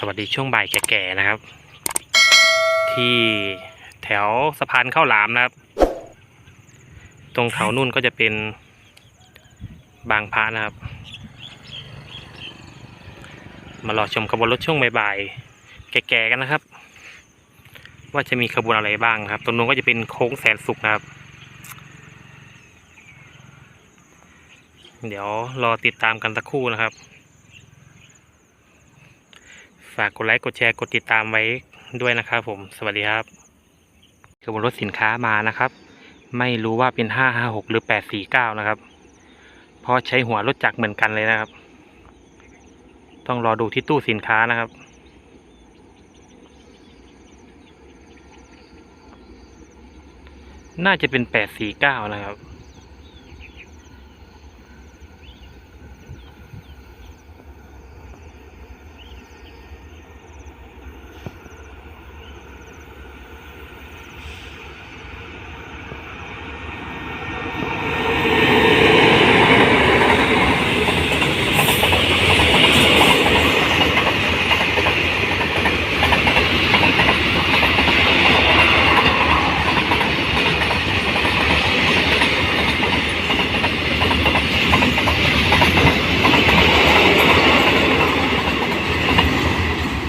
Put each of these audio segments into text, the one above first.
สวัสดีช่วงบ่ายแก่ๆนะครับ ที่แถวสะพานข้าวหลามนะครับ ตรงเขานุ่นก็จะเป็นบางพระนะครับ มารอชมขบวนรถช่วงบ่ายๆแก่ๆกันนะครับ ว่าจะมีขบวนอะไรบ้างครับ ตรงนู้นก็จะเป็นโค้งแสนสุขนะครับ เดี๋ยวรอติดตามกันสักครู่นะครับ ฝากกดไลค์กดแชร์กดติดตามไว้ด้วยนะครับผม สวัสดีครับขบวนรถสินค้ามานะครับ ไม่รู้ว่าเป็น556หรือ849นะครับเพราะใช้หัวรถจักรเหมือนกันเลยนะครับ ต้องรอดูที่ตู้สินค้านะครับน่าจะเป็น849นะครับ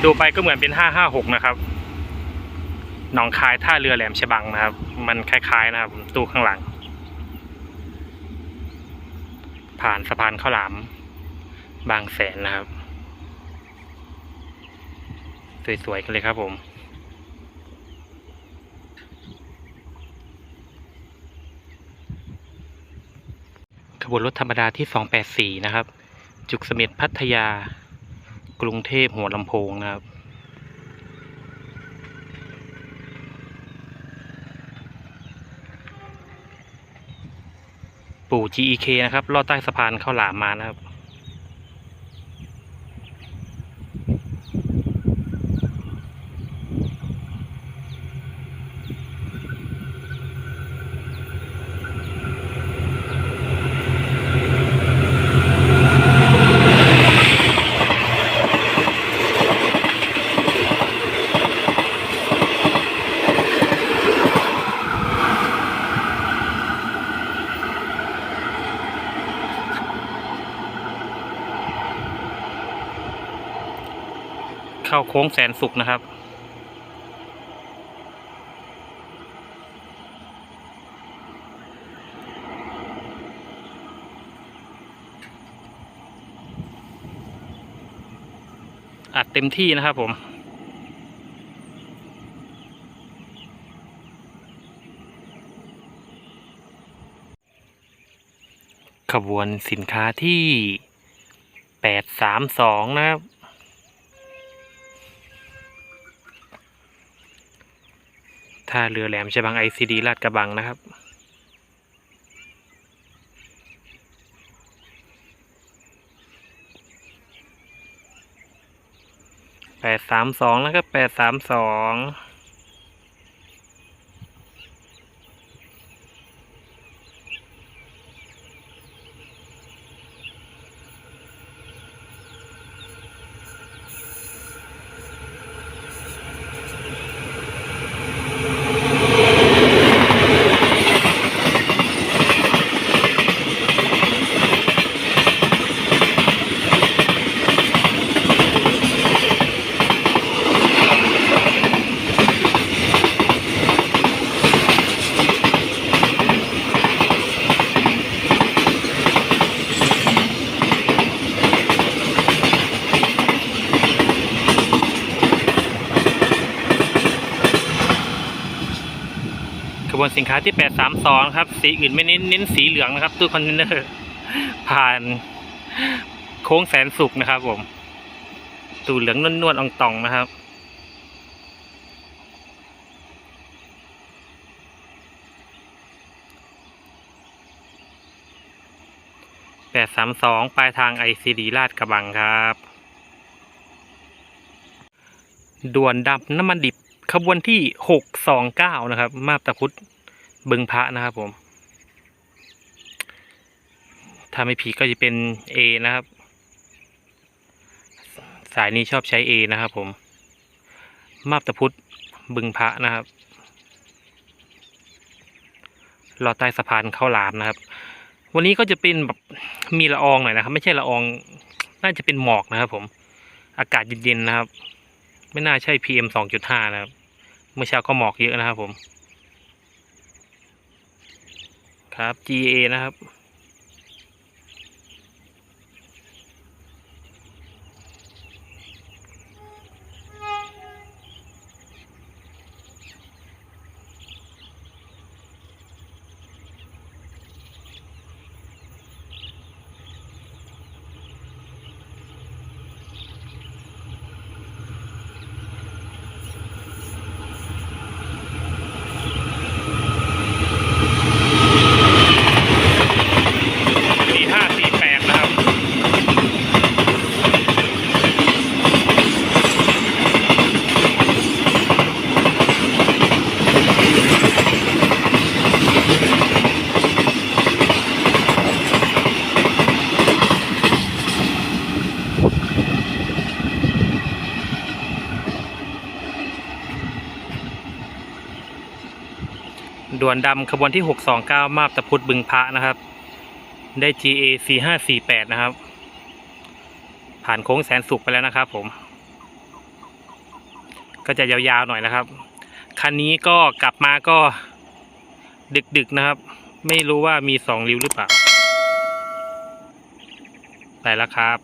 ดูไปก็เหมือนเป็น 556 นะครับ หนองคายท่าเรือแหลมฉบังนะครับ มันคล้ายๆนะครับตู้ข้างหลัง ผ่านสะพานข้าวหลาม บางแสนนะครับ สวยๆกันเลยครับผมขบวนรถธรรมดาที่ 284 นะครับ จุกเสม็ดพัทยา กรุงเทพหัวลำโพงนะครับ ปู่ GEK นะครับลอดใต้สะพานเข้าวหลามมานะครับ เข้าโค้งแสนสุขนะครับ อัดเต็มที่นะครับผมขบวนสินค้าที่แปดสามสองนะครับ ท่าเรือแหลมฉบังไอซีดีลาดกระบังนะครับ แปดสามสองนะครับแปดสามสอง ขบวนสินค้าที่ 832 ครับ สีอื่นไม่เน้นเน้นสีเหลืองนะครับตู้คอนเทนเนอร์ผ่านโค้งแสนสุขนะครับผมตู้เหลืองนวลๆอองตองนะครับ832ปลายทาง ICD ลาดกระบังครับ ด่วนดับน้ำมันดิบ ขบวนที่หกสองเก้านะครับ มาบตะพุธบึงพระนะครับผม ถ้าไม่ผิดก็จะเป็น A นะครับ สายนี้ชอบใช้ A นะครับผม มาบตะพุธบึงพระนะครับรอใต้สะพานเข้าลามนะครับ วันนี้ก็จะเป็นแบบมีละอองหน่อยนะครับ ไม่ใช่ละออง น่าจะเป็นหมอกนะครับผม อากาศเย็นๆนะครับ ไม่น่าใช่ PM สองจุดห้านะครับ มื่อเช้าก็หมอกเยอะนะครับผม ครับ GA นะครับ ด่วนดำขบวนที่ 629 มาบตะพุธบึงพระนะครับ ได้ GA 4548 นะครับ ผ่านโค้งแสนสุขไปแล้วนะครับผม ก็จะยาวๆหน่อยนะครับ คันนี้ก็กลับมาก็ดึกๆนะครับ ไม่รู้ว่ามีสองริ้วหรือเปล่าไปแล้วครับ